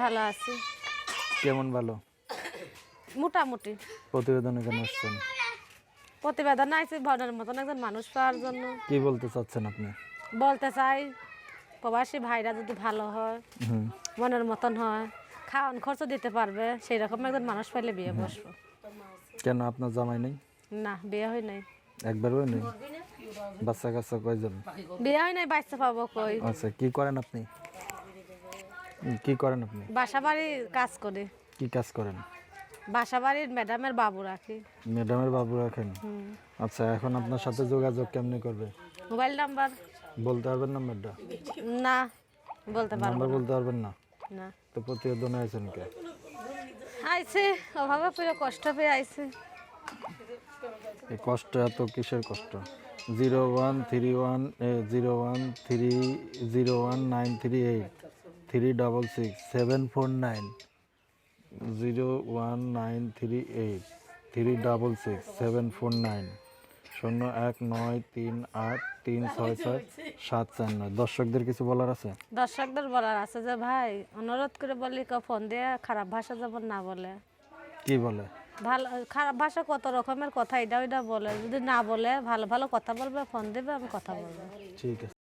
ভালো আছি। কেমন ভালো? মোটামুটি। প্রতিবেদনে কেন আসছেন। প্রতিবেদন আইছি ভনের মতন একজন মানুষ পাওয়ার জন্য। কি বলতে চাচ্ছেন আপনি? বলতে চাই প্রবাসী ভাইরা যদি ভালো হয় মনের মতন হয় খাওয়ান খরচ দিতে পারবে সেই রকম একজন মানুষ পাইলে বিয়ে বসবো। কেন আপনার জামাই নেই? না বিয়ে হয় নাই। একবারও নেই? বাচ্চা কাচ্চা কয়জন? বিয়ে হয় নাই বাচ্চা পাবো কই? আচ্ছা কি করেন আপনি? কি করেন আপনি? বাসা বাড়ির কাজ করি। কি কাজ করেন? বাসা বাড়ির ম্যাডামের বাবু রাখি ম্যাডামের বাবু রাখেন আচ্ছা এখন আপনার সাথে যোগাযোগ কেমনি করবে? Mobile number. বলতে পারবেন নাম্বারটা? না বলতে পারব নাম্বার। বলতে পারবেন না? না। তো প্রতিবেদনে আছেন কে? আইছে অভাবে পেয়ে কষ্ট পেয়ে আইছে। এই কষ্ট এত কিসের কষ্ট? Zero one three one zero one three zero one nine three eight. Three double six seven four nine zero one nine three eight three double six seven four nine শূন্য এক নয় তিন আট তিন ছয় ছয় সাত চার নয় দর্শকদের কিছু বলার আছে? দর্শকদের বলার আছে যে ভাই অনুরোধ করে বলি কেউ ফোন দিয়ে খারাপ ভাষা যেমন না বলে। কি বলে? ভালো খারাপ ভাষা কত রকমের কথা এটা ওইটা বলে। যদি না বলে ভালো ভালো কথা বলবে ফোন দেবে আমি কথা বলব। ঠিক আছে।